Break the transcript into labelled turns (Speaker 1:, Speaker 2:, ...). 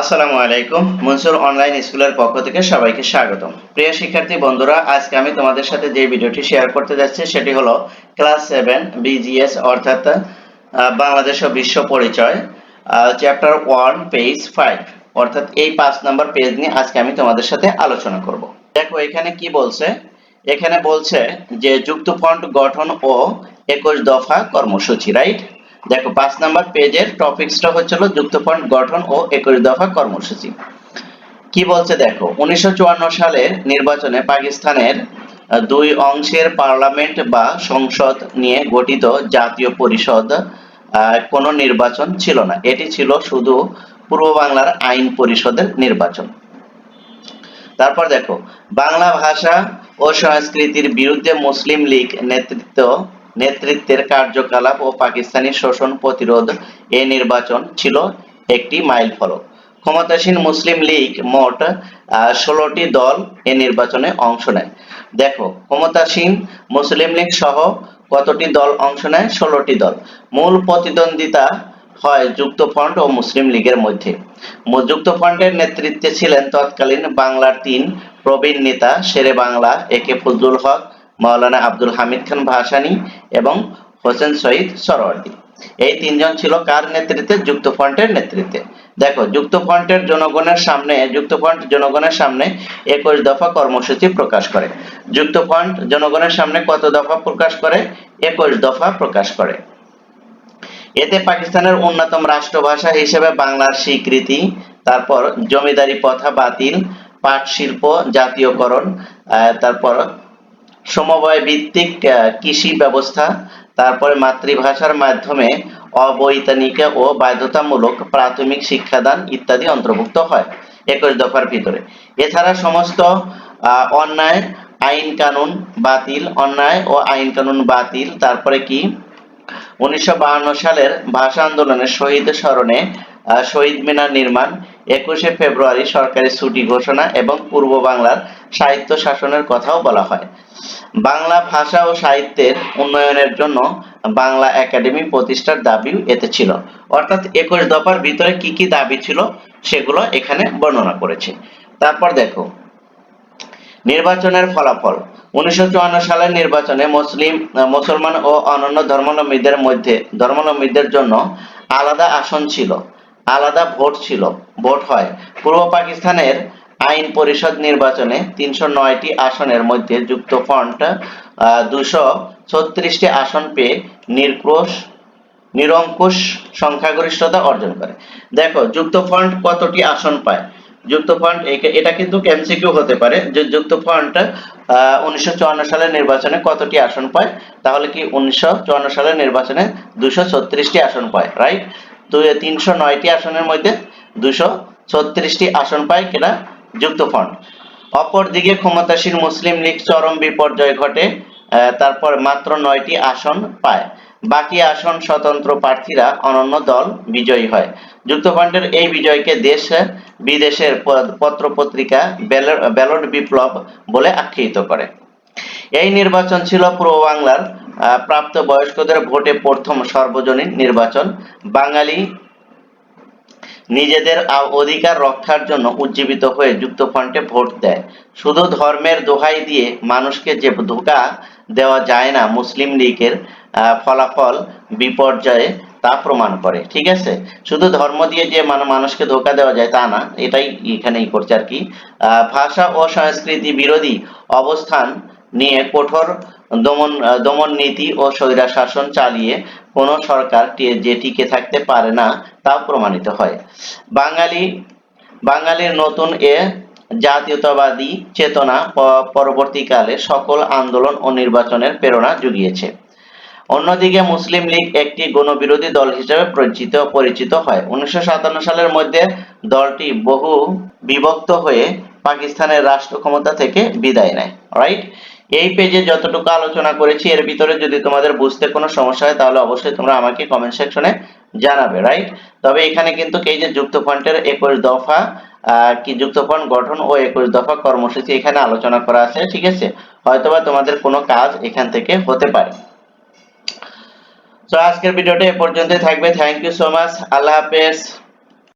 Speaker 1: আসসালামু আলাইকুম। মনসুর অনলাইন স্কুলের পক্ষ থেকে সবাইকে স্বাগতম। প্রিয় শিক্ষার্থী, বন্ধুরা, আজকে আমি তোমাদের সাথে যে ভিডিওটি শেয়ার করতে যাচ্ছি, সেটি হলো ক্লাস সেভেন বিজিএস অর্থাৎ বাংলাদেশ ও বিশ্ব পরিচয় চ্যাপ্টার ওয়ান পেজ ফাইভ অর্থাৎ, এই পাঁচ নম্বর পেজ নিয়ে আজকে আমি তোমাদের সাথে আলোচনা করব। দেখো, এখানে কি বলছে? এখানে বলছে যে যুক্ত ফন্ট গঠন ও একুশ দফা কর্মসূচি রাইট দেখো, পাঁচ নাম্বার পেজের টপিকসটা হচ্ছিল যুক্ত গঠন ও একুশ দফা কর্মসূচি। কি বলছে দেখো, উনিশশো সালের নির্বাচনে পাকিস্তানের দুই অংশের পার্লামেন্ট বা সংসদ নিয়ে গঠিত জাতীয় পরিষদ কোনো নির্বাচন ছিল না। এটি ছিল শুধু পূর্ব বাংলার আইন পরিষদের নির্বাচন। তারপর দেখো, বাংলা ভাষা ও সংস্কৃতির বিরুদ্ধে মুসলিম লীগ নেতৃত্ব নেতৃত্বের কার্যকলাপ ও পাকিস্তানি শোষণ প্রতিরোধ এ নির্বাচন ছিল একটি মাইল ফলক। ক্ষমতাসীন মুসলিম লীগ মোট ষোলোটি দল এ নির্বাচনে অংশ নেয়। দেখো, ক্ষমতাসীন মুসলিম লীগ সহ কতটি দল অংশ নেয়? ষোলোটি দল। মূল প্রতিদ্বন্দ্বিতা হয় যুক্তফ্রন্ট ও মুসলিম লীগের মধ্যে। যুক্তফ্রন্টের নেতৃত্বে ছিলেন তৎকালীন বাংলার তিন প্রবীণ নেতা, শেরে বাংলা একে ফজলুল হক মাওলানা আব্দুল হামিদ খান ভাসানী এবং হোসেন শহীদ সরওয়ার্দী। এই তিনজন ছিল কার নেতৃত্বে? যুক্তফ্রন্টের নেতৃত্বে। দেখো যুক্তফ্রন্টের জনগণের সামনে যুক্তফ্রন্ট জনগণের সামনে একুশ দফা কর্মসূচি প্রকাশ করে। যুক্তফ্রন্ট জনগণের সামনে কত দফা প্রকাশ করে? একুশ দফা প্রকাশ করে। এতে পাকিস্তানের অন্যতম রাষ্ট্রভাষা হিসেবে বাংলার স্বীকৃতি, তারপর জমিদারি প্রথা বাতিল, পাট শিল্প জাতীয়করণ তারপর সমবায় ভিত্তিক কৃষি ব্যবস্থা, তারপরে মাতৃভাষার মাধ্যমে অবৈতনিক ও বাধ্যতামূলক প্রাথমিক শিক্ষাদান ইত্যাদি অন্তর্ভুক্ত হয় একুশ দফার ভিতরে। এছাড়া সমস্ত অন্যায় আইন কানুন বাতিল, অন্যায় ও আইন কানুন বাতিল, তারপরে কি? উনিশশো সালের ভাষা আন্দোলনের শহীদ স্মরণে শহীদ মিনার নির্মাণ, একুশে ফেব্রুয়ারি সরকারি ছুটি ঘোষণা এবং পূর্ব বাংলার সাহিত্য শাসনের কথাও বলা হয়। বাংলা ভাষা ও সাহিত্যের উন্নয়নের জন্য বাংলা একাডেমি প্রতিষ্ঠার দাবিও এতে ছিল। অর্থাৎ একুশ দফার ভিতরে কি কি দাবি ছিল সেগুলো এখানে বর্ণনা করেছে। তারপর দেখো, নির্বাচনের ফলাফল। উনিশশো চুয়ান্ন সালের নির্বাচনে মুসলিম, মুসলমান ও অন্যান্য ধর্মাবলম্বীদের মধ্যে, ধর্মাবলম্বীদের জন্য আলাদা আসন ছিল, আলাদা ভোট ছিল, ভোট হয়। পূর্ব পাকিস্তানের আইন পরিষদ নির্বাচনে তিনশো নয়টি আসনের মধ্যে যুক্ত ফ্রন্ট দুশো ছত্রিশটি আসন পেয়ে নির্ক্রোশ, নিরঙ্কুশ সংখ্যাগরিষ্ঠতা অর্জন করে। দেখো, যুক্ত ফ্রন্ট কতটি আসন পায়? যুক্ত ফ্রন্ট এটা কিন্তু এমসিকিউ হতে পারে। যে, যুক্ত ফ্রন্ট উনিশশো সালের নির্বাচনে কতটি আসন পায়? তাহলে কি উনিশশো চুয়ান্ন সালের নির্বাচনে দুশো ছত্রিশটি আসন পায় রাইট তো তিনশো নয়টি আসনের মধ্যে দুশো ছত্রিশটি আসন পায় কিনা? যুক্ত ফ্রন্ট অপরদিকে ক্ষমতাসীন মুসলিম লীগ চরম বিপর্যয় ঘটে তারপর মাত্র নয়টি আসন পায়। বাকি আসন স্বতন্ত্র প্রার্থীরা অনন্য দল বিজয়ী হয়। যুক্তফ্রন্টের এই বিজয়কে দেশ, বিদেশের পত্র পত্রিকা ব্যালট বিপ্লব বলে আখ্যায়িত করে। এই নির্বাচন ছিল পূর্ব বাংলার প্রাপ্ত বয়স্কদের ভোটে প্রথম সর্বজনীন নির্বাচন। বাঙালি নিজেদের অধিকার রক্ষার জন্য উজ্জীবিত হয়ে যুক্তফ্রন্টে ভোট দেয়। শুধু ধর্মের দোহাই দিয়ে মানুষকে যে ধোকা দেওয়া যায় না মুসলিম লীগের ফলাফল বিপর্যয়ে তা প্রমাণ করে, ঠিক আছে? শুধু ধর্ম দিয়ে যে মানে মানুষকে ধোকা দেওয়া যায় তা না, এটাই এখানেই করছে আর কি। ভাষা ও সংস্কৃতি বিরোধী অবস্থান নিয়ে কঠোর দমন দমন নীতি ও স্বৈরা শাসন চালিয়ে কোন সরকার যে টিকে থাকতে পারে না তাও প্রমাণিত হয়। বাঙালি, বাঙালির নতুন এ জাতীয়তাবাদী চেতনা পরবর্তীকালে সকল আন্দোলন ও নির্বাচনের প্রেরণা জুগিয়েছে। অন্যদিকে মুসলিম লীগ একটি গণবিরোধী দল হিসেবে পরিচিত পরিচিত হয়। উনিশশো সাতান্ন সালের মধ্যে দলটি বহু বিভক্ত হয়ে পাকিস্তানের রাষ্ট্র ক্ষমতা থেকে বিদায় নেয়। রাইট এই পেজে যতটুকু আলোচনা করেছি, এর ভিতরে যদি তোমাদের বুঝতে কোনো সমস্যা হয়, তাহলে অবশ্যই তোমরা আমাকে কমেন্ট সেকশনে জানাবে রাইট তবে এখানে কিন্তু এই যে যুক্ত ফ্রন্টের একুশ দফা কি যুক্ত ফ্রন্ট গঠন ও একুশ দফা কর্মসূচি এখানে আলোচনা করা আছে, ঠিক আছে? হয়তোবা তোমাদের কোনো কাজ এখান থেকে হতে পারে। তো আজকের ভিডিওটা এ পর্যন্তই থাকবে। থ্যাংক ইউ সো মাচ আল্লাহ হাফেজ।